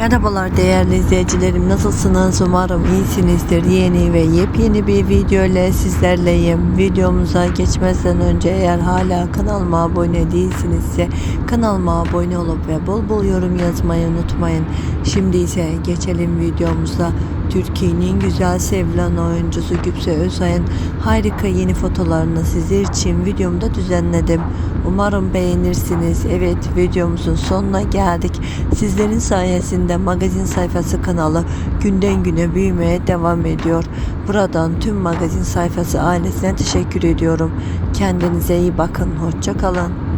Merhabalar değerli izleyicilerim. Nasılsınız? Umarım iyisinizdir. Yeni ve yepyeni bir video ile sizlerleyim. Videomuza geçmezden önce eğer hala kanalıma abone değilsinizse kanalıma abone olup ve bol bol yorum yazmayı unutmayın. Şimdi ise geçelim videomuza Türkiye'nin güzel sevilen oyuncusu Güpse Özay'ın harika yeni fotolarını sizler için videomda düzenledim. Umarım beğenirsiniz. Evet videomuzun sonuna geldik. Sizlerin sayesinde magazin sayfası kanalı günden güne büyümeye devam ediyor. Buradan tüm magazin sayfası ailesine teşekkür ediyorum. Kendinize iyi bakın. Hoşçakalın.